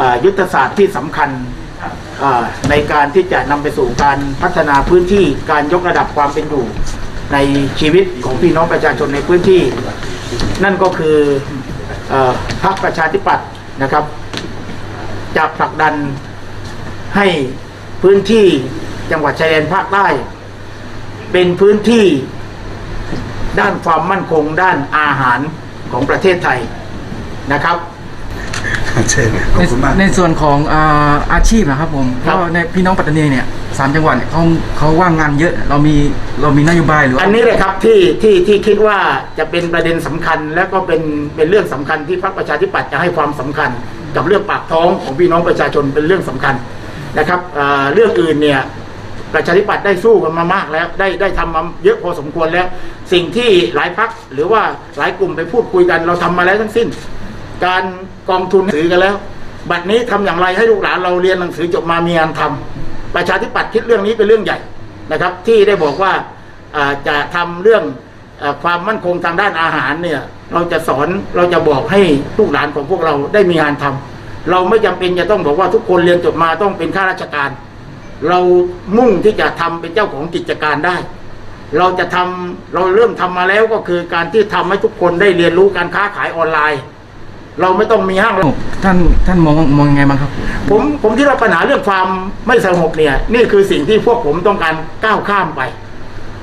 อ่ายุทธศาสตร์ที่สำคัญอ่าในการที่จะนำไปสู่การพัฒนาพื้นที่การยกระดับความเป็นอยู่ในชีวิตของพี่น้องประชาชนในพื้นที่ นั่นก็คือเออพรรคประชาธิปัตย์นะครับจะผลักดันให้พื้นที่จังหวัดชายแดนภาคใต้ เป็นพื้นที่ด้านความมั่นคงด้านอาหารของประเทศไทยนะครับ เช่นขอบคุณมากในในส่วนของอาอาชีพนะครับผมครับก็ในพี่น้องปัตตานีเนี่ยสามจังหวัดเนี่ยเขาเขาว่างงานเยอะเรามีเรามีนโยบายหรือว่า อันนี้เลยครับที่ที่ที่คิดว่าจะเป็นประเด็นสำคัญ และก็เป็นเป็นเรื่องสำคัญที่พรรคประชาธิปัตย์จะให้ความสำคัญ กับเรื่องปากท้องของพี่น้องประชาชนเป็นเรื่องสำคัญนะครับอ่าเรื่องอื่นเนี่ยประชาธิปัตย์ได้สู้กันมามากแล้ว ได้ได้ทำมาเยอะพอสมควรแล้ว สิ่งที่หลายพักหรือว่าหลายกลุ่มไปพูดคุยกันเราทำมาแล้วทั้งสิ้น การกองทุนหนังสือกันแล้ว บัดนี้ทำอย่างไรให้ลูกหลานเราเรียนหนังสือจบมามีงานทำประชาธิปัตย์คิดเรื่องนี้เป็นเรื่องใหญ่นะครับ ที่ได้บอกว่าจะทำเรื่องอความมั่นคงทางด้านอาหารเนี่ยเราจะสอนเราจะบอกให้ลูกหลานของพวกเราได้มีงานทำเราไม่จำเป็นจะต้องบอกว่าทุกคนเรียนจบมาต้องเป็นข้าราชการ เรามุ่งที่จะทำเป็นเจ้าของกิจการได้ เราจะทำเราเริ่มทำมาแล้วก็คือการที่ทำให้ทุกคนได้เรียนรู้การค้าขายออนไลน์ เราไม่ต้องมีห้างท่านท่านมองมองยังไงบ้างครับ ผมผมคิดว่าปัญหาเรื่องความไม่สงบเนี่ย นี่คือสิ่งที่พวกผมต้องการก้าวข้ามไป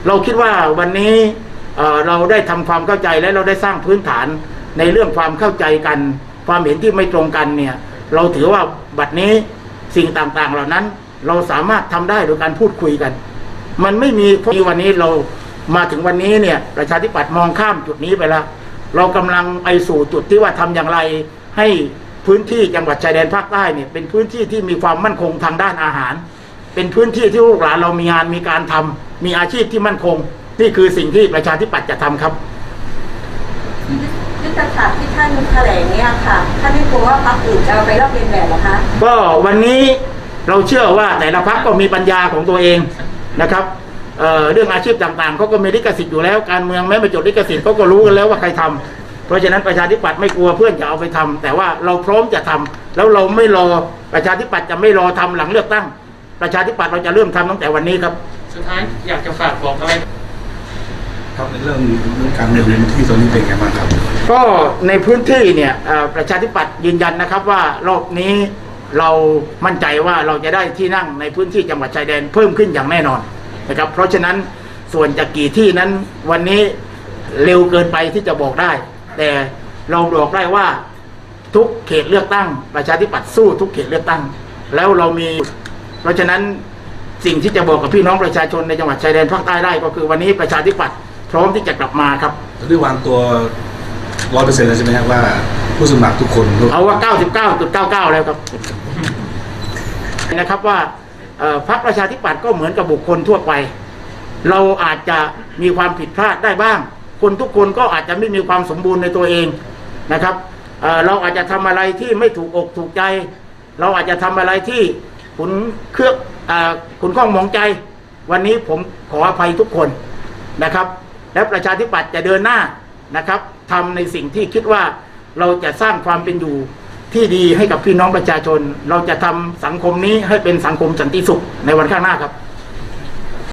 เราคิดว่าวันนี้เอ่อเราได้ทำความเข้าใจและเราได้สร้างพื้นฐานในเรื่องความเข้าใจกัน ความเห็นที่ไม่ตรงกันเนี่ย เราถือว่าบัดนี้สิ่งต่างๆ เหล่านั้น เราสามารถทำได้โดยการพูดคุยกัน มันไม่มีที่วันนี้เรามาถึงวันนี้เนี่ย ประชาธิปัตย์มองข้ามจุดนี้ไปแล้ว เรากำลังไปสู่จุดที่ว่าทำอย่างไร ให้พื้นที่จังหวัดชายแดนภาคใต้เนี่ยเป็นพื้นที่ที่มีความมั่นคงทางด้านอาหาร เป็นพื้นที่ที่ลูกหลานเรามีงานมีการทำมีอาชีพที่มั่นคง นี่คือสิ่งที่ประชาธิปัตย์จะทำครับยุทธศาสตร์ที่ท่านแถลงเนี่ยค่ะท่านไม่กลัวว่าพรรคอื่นจะเอาไปลอกเลียนแบบเหรอคะก็วันนี้เราเชื่อว่าแต่ละพักก็มีปัญญาของตัวเองนะครับ เอ่อเรื่องอาชีพต่างๆเขาก็มีลิขสิทธิ์อยู่แล้วการเมืองแม้ไม่จดลิขสิทธิ์เขาก็รู้กันแล้วว่าใครทำเพราะฉะนั้นประชาธิปัตย์ไม่กลัวเพื่อนจะเอาไปทำแต่ว่าเราพร้อมจะทำแล้วเราไม่รอประชาธิปัตย์จะไม่รอทำหลังเลือกตั้ง ประชาธิปัตย์เราจะเริ่มทำตั้งแต่วันนี้ครับ สุดท้ายอยากจะฝากบอกอะไรครับในเรื่องเรื่องการเมืองในพื้นที่ตอนนี้เป็นไงบ้างครับ ก็ในพื้นที่เนี่ยเอ่อประชาธิปัตย์ยืนยันนะครับว่ารอบนี้เรามั่นใจว่าเราจะได้ที่นั่งในพื้นที่จังหวัดชายแดนเพิ่มขึ้นอย่างแน่นอน นะครับ เพราะฉะนั้นส่วนจะกี่ที่นั้นวันนี้เร็วเกินไปที่จะบอกได้ แต่เราบอกได้ว่าทุกเขตเลือกตั้ง ประชาธิปัตย์สู้ทุกเขตเลือกตั้ง แล้วเรามี เพราะฉะนั้นสิ่งที่จะบอกกับพี่น้องประชาชนในจังหวัดชายแดนภาคใต้ได้ก็คือวันนี้ประชาธิปัตย์พร้อมที่จะกลับมาครับได้วางตัวร้อยเปอร์เซ็นต์แล้วใช่ไหมครับว่าผู้สมัครทุกคนเอาว่า99.99แล้วครับนะครับว่าเอ่อ พรรคประชาธิปัตย์ก็เหมือนกับบุคคลทั่วไป เราอาจจะมีความผิดพลาดได้บ้าง คนทุกคนก็อาจจะไม่มีความสมบูรณ์ในตัวเองนะครับเเราอาจจะทำอะไรที่ไม่ถูกอกถูกใจ เราอาจจะทำอะไรที่ขุนเครืองขุนข้องหมองใจ วันนี้ผมขออภัยทุกคนนะครับ และประชาธิปัตย์จะเดินหน้านะครับทำในสิ่งที่คิดว่าเราจะสร้างความเป็นอยู่ ที่ดีให้กับพี่น้องประชาชน เราจะทำสังคมนี้ให้เป็นสังคมสันติสุขในวันข้างหน้าครับ